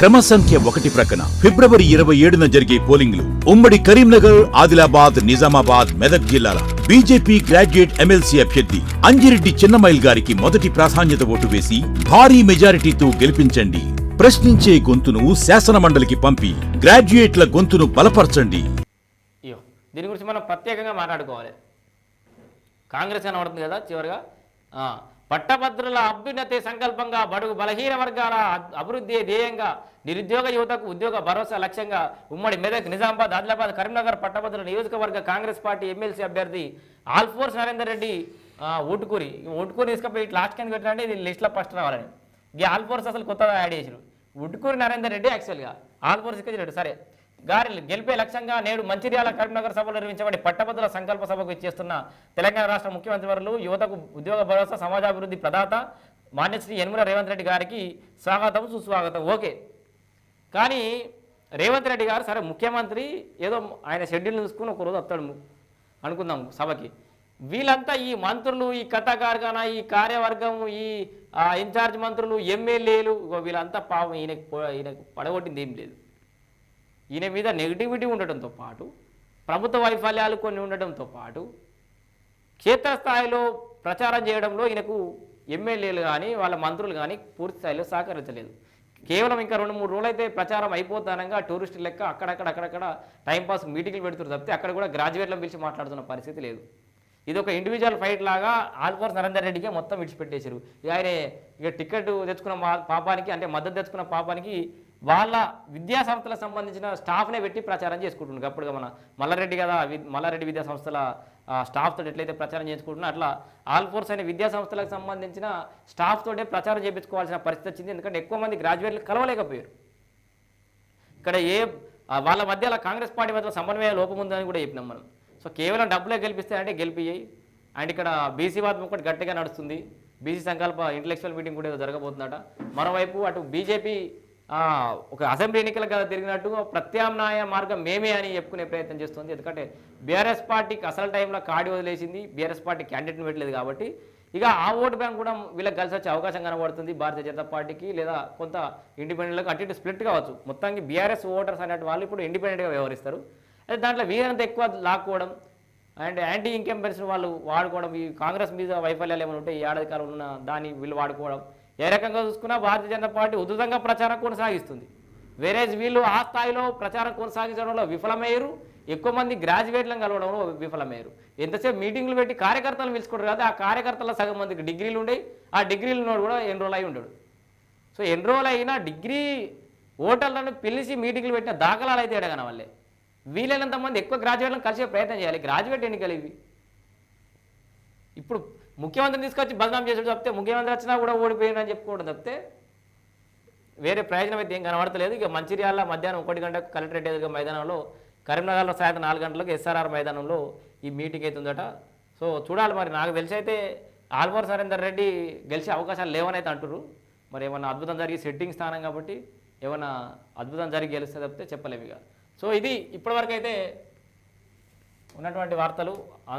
క్రమ సంఖ్య ఒకటి ప్రక్కన ఫిబ్రవరి ఇరవై ఏడున జరిగే పోలింగ్లు ఉమ్మడి కరీంనగర్ ఆదిలాబాద్ నిజామాబాద్ మెదక్ జిల్లాల బీజేపీ గ్రాడ్యుయేట్ ఎమ్మెల్సీ అభ్యర్థి అంజిరెడ్డి చిన్నమైల్ గారికి మొదటి ప్రాధాన్యత ఓటు వేసి భారీ మెజారిటీతో గెలిపించండి. ప్రశ్నించే గొంతును శాసనమండలికి పంపి గ్రాడ్యుయేట్ల గొంతును బలపరచండి. దీని గురించి మనం ప్రత్యేకంగా మాట్లాడుకోవాలి. కాంగ్రెస్ కనబడుతుంది కదా చివరిగా? పట్టభద్రుల అభ్యున్నతి సంకల్పంగా బడుగు బలహీన వర్గాల అభివృద్ధి ధ్యేయంగా నిరుద్యోగ యువతకు ఉద్యోగ భరోసా లక్ష్యంగా ఉమ్మడి మెదక్ నిజామాబాద్ ఆదిలాబాద్ కరీంనగర్ పట్టభద్రుల నియోజకవర్గ కాంగ్రెస్ పార్టీ ఎమ్మెల్సీ అభ్యర్థి ఆల్ఫోర్స్ నరేందర్ రెడ్డి ఓటుకూరి ఓటుకూరి తీసుకపోయి ఇట్లా లాస్ట్ కింద పెట్టినంటే ఇది లిస్ట్లో ఫస్ట్ రావాలని. ఈ ఆల్ఫోర్స్ అసలు కొత్తగా యాడ్ చేసారు ఉట్టుకూరి నరేందర్ రెడ్డి యాక్చువల్గా ఆల్ఫోర్స్ ఇక్కడ సరే. గారి గెలిపే లక్ష్యంగా నేడు మంచిర్యాల కరీంనగర్ సభలో నిర్వహించబడి పట్టభద్రుల సంకల్ప సభకు ఇచ్చేస్తున్న తెలంగాణ రాష్ట్ర ముఖ్యమంత్రి వర్లు యువతకు ఉద్యోగ భరోసా సమాజాభివృద్ధి ప్రదాత మాన్యశ్రీ యనుమల రేవంత్ రెడ్డి గారికి స్వాగతం సుస్వాగతం. ఓకే. కానీ రేవంత్ రెడ్డి గారు సరే ముఖ్యమంత్రి ఏదో ఆయన షెడ్యూల్ చూసుకుని ఒకరోజు వస్తాడు అనుకుందాం సభకి. వీళ్ళంతా ఈ మంత్రులు ఈ కథ కార్ఖానా ఈ కార్యవర్గం ఈ ఇన్ఛార్జ్ మంత్రులు ఎమ్మెల్యేలు వీళ్ళంతా పాపం ఈయనకు ఈయనకు పడగొట్టింది ఏం లేదు. ఈయన మీద నెగిటివిటీ ఉండటంతో పాటు ప్రభుత్వ వైఫల్యాలు కొన్ని ఉండటంతో పాటు క్షేత్రస్థాయిలో ప్రచారం చేయడంలో ఈయనకు ఎమ్మెల్యేలు కానీ వాళ్ళ మంత్రులు కానీ పూర్తి స్థాయిలో సహకరించలేదు. కేవలం ఇంకా రెండు మూడు రోజులు అయితే ప్రచారం అయిపోతానంగా టూరిస్ట్ లెక్క అక్కడక్కడ అక్కడక్కడ టైంపాస్ మీటింగ్లు పెడుతున్నారు తప్పితే అక్కడ కూడా గ్రాడ్యుయేట్లను పిలిచి మాట్లాడుతున్న పరిస్థితి లేదు. ఇది ఒక ఇండివిజువల్ ఫైట్ లాగా ఆల్ఫోర్స్ నరేందర్ రెడ్డికే మొత్తం విడిచిపెట్టేశారు. ఇక ఆయన ఇక టికెట్ తెచ్చుకున్న పాపానికి అంటే మద్దతు తెచ్చుకున్న పాపానికి వాళ్ళ విద్యా సంస్థలకు సంబంధించిన స్టాఫ్నే పెట్టి ప్రచారం చేసుకుంటున్నారు. అప్పుడుగా మన మల్లారెడ్డి కదా మల్లారెడ్డి విద్యా సంస్థల స్టాఫ్తో స్టాఫ్ తోటి ఎట్లయితే ప్రచారం చేసుకుంటున్నా అట్లా ఆల్ఫోర్స్ అనే విద్యా సంస్థలకు సంబంధించిన స్టాఫ్ తోటే ప్రచారం చేయించుకోవాల్సిన పరిస్థితి వచ్చింది. ఎందుకంటే ఎక్కువ మంది గ్రాడ్యుయేట్లు కలవలేకపోయారు. ఇక్కడ ఏ వాళ్ళ మధ్య కాంగ్రెస్ పార్టీ మధ్య సమన్వయ లోపం ఉందని కూడా చెప్పినాం మనం. సో కేవలం డబ్బులే గెలిపిస్తే అంటే గెలిపియ్యాయి అండ్ ఇక్కడ బీసీ వాదం ఒకటి గట్టిగా నడుస్తుంది. బీసీ సంకల్ప ఇంటలెక్చువల్ మీటింగ్ కూడా ఏదో జరగబోతుందట. మరోవైపు అటు బీజేపీ ఒక అసెంబ్లీ ఎన్నికలకు కదా తిరిగినట్టు ప్రత్యామ్నాయ మార్గం మేమే అని చెప్పుకునే ప్రయత్నం చేస్తుంది. ఎందుకంటే బీఆర్ఎస్ పార్టీకి అసలు టైంలో కాడి వదిలేసింది బీఆర్ఎస్ పార్టీ క్యాండిడేట్ని పెట్టలేదు కాబట్టి. ఇక ఆ ఓటు బ్యాంక్ కూడా వీళ్ళకి కలిసి వచ్చే అవకాశం కనబడుతుంది భారతీయ జనతా పార్టీకి లేదా కొంత ఇండిపెండెంట్లకు అటు ఇటు స్ప్లిట్ కావచ్చు. మొత్తానికి బీఆర్ఎస్ ఓటర్స్ అనేటి వాళ్ళు ఇప్పుడు ఇండిపెండెంట్గా వ్యవహరిస్తారు. అయితే దాంట్లో వీరంత ఎక్కువ లాక్కోవడం అండ్ యాంటీ ఇన్కంపెన్సీ వాళ్ళు వాడుకోవడం ఈ కాంగ్రెస్ మీద వైఫల్యాలు ఏమైనా ఉంటే ఈ ఏడాది కాలంలో ఉన్న దాన్ని వీళ్ళు వాడుకోవడం ఏ రకంగా చూసుకున్నా భారతీయ జనతా పార్టీ ఉధృతంగా ప్రచారం కొనసాగిస్తుంది. వేరేజ్ వీళ్ళు ఆ స్థాయిలో ప్రచారం కొనసాగించడంలో విఫలమయ్యారు. ఎక్కువ మంది గ్రాడ్యుయేట్లను కలవడంలో విఫలమయ్యారు. ఎంతసేపు మీటింగ్లు పెట్టి కార్యకర్తలు పిలుచుకుంటారు కదా ఆ కార్యకర్తల సగం మందికి డిగ్రీలు ఉండేవి. ఆ డిగ్రీలు నోడు కూడా ఎన్రోల్ అయి ఉండడు. సో ఎన్రోల్ అయినా డిగ్రీ ఓటర్లను పిలిచి మీటింగ్లు పెట్టిన దాఖలాలు అయితే ఎడగన వాళ్ళే. వీలైనంత మంది ఎక్కువ గ్రాడ్యుయేట్లను కలిసే ప్రయత్నం చేయాలి. గ్రాడ్యుయేట్ ఎన్నికలు ఇవి. ఇప్పుడు ముఖ్యమంత్రిని తీసుకొచ్చి బదనాం చేసాడు తప్పితే ముఖ్యమంత్రి వచ్చినా కూడా ఓడిపోయిందని చెప్పుకోవడం తప్పితే వేరే ప్రయోజనం అయితే ఏం కనబడతలేదు. ఇక మంచిర్యాల మధ్యాహ్నం ఒకటి గంటకు కలెక్టరేట్ ఎదురుగా మైదానంలో కరీంనగర్లో సాయంత్రం నాలుగు గంటలకు ఎస్ఆర్ఆర్ మైదానంలో ఈ మీటింగ్ అవుతుందట సో చూడాలి మరి. నాకు తెలిసి అయితే ఆల్మోర్ సరేందర్ రెడ్డి గెలిచే అవకాశాలు లేవనైతే అంటున్నారు మరి ఏమన్నా అద్భుతం జరిగి సెట్టింగ్ స్థానం కాబట్టి ఏమన్నా అద్భుతం జరిగి గెలిస్తే తప్పితే చెప్పలేము ఇక. సో ఇది ఇప్పటివరకు అయితే ఉన్నటువంటి వార్తలు. ఆంధ్ర